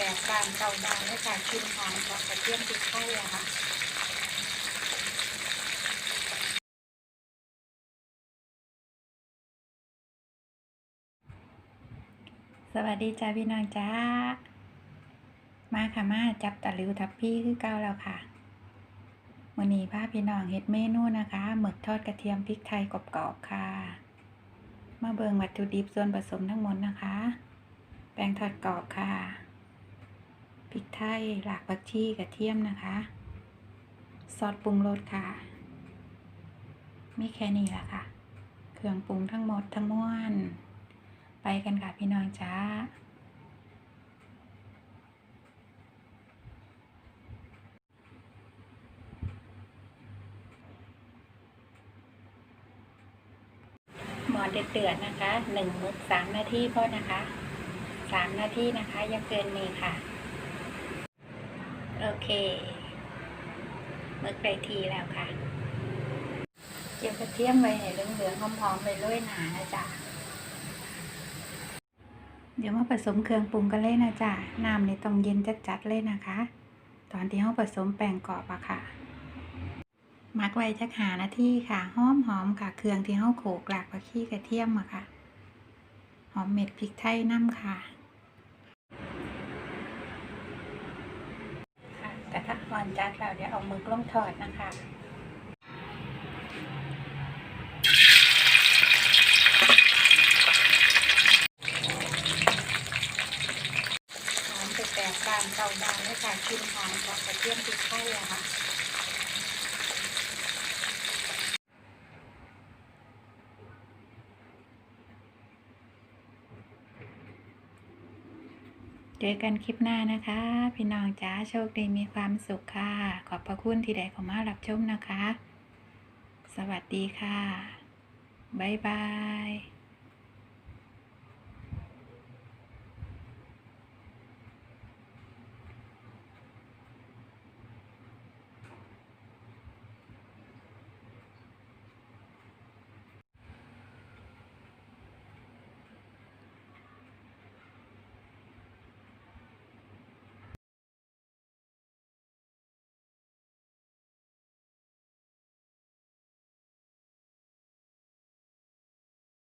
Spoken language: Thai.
แปดบานเก้าบานแล้วค่ะกินหอมกับกระเทียมพริกไทยอะค่ะสวัสดีจ้าพี่น้องจ้า มาค่ะมาจับตะลิวทับพี่คือเก้าแล้วค่ะวันนี้พาพี่น้องเฮ็ดเมนูนะคะหมึกทอดกระเทียมพริกไทยกรอบๆค่ะ มาเบิงวัตถุดิบส่วนผสมทั้งหมดนะคะ แป้งทอดกรอบค่ะ พริกไทยหลากผักชีกระเทียมนะคะ ซอสปรุงรสค่ะ มีแค่นี้ละค่ะ เครื่องปรุงทั้งหมดทั้งมวลไปกันค่ะพี่น้องจ้าหมอเดือดๆนะคะหนึ่งมึกสามนาทีพอนะคะสามนาทีนะคะอยังเกินนี้ค่ะ โอเคมึกได้ทีแล้วค่ะ เจียวกระเทียมไว้ให้เหลืองๆหอมๆไปเลยหนานะจ๊ะเดี๋ยวมาผสมเครื่องปรุงกันเลยนะจ๊ะน้ำนี่ต้องเย็นจัดๆเลยนะคะ ตอนที่เราผสมแป้งกรอบอะค่ะมักไว้จักหานาทีค่ะหอมหอมค่ะ เครื่องที่เราโขกหลากผักชีกระเทียมอะค่ะ หอมเม็ดพริกไทยน้ำค่ะ ค่ะ กระทะร้อนจัดแล้วเดี๋ยวเอามือกลงถอดนะคะหอมไปแปดบารเตาดานแล้วค่ะกินหอมกับกระเทียมพริกไทยอะค่ะ เจอกันคลิปหน้านะคะ พี่น้องจ้าโชคดีมีความสุขค่ะ ขอบพระคุณที่ได้เข้ามารับชมนะคะ สวัสดีค่ะ บ๊ายบาย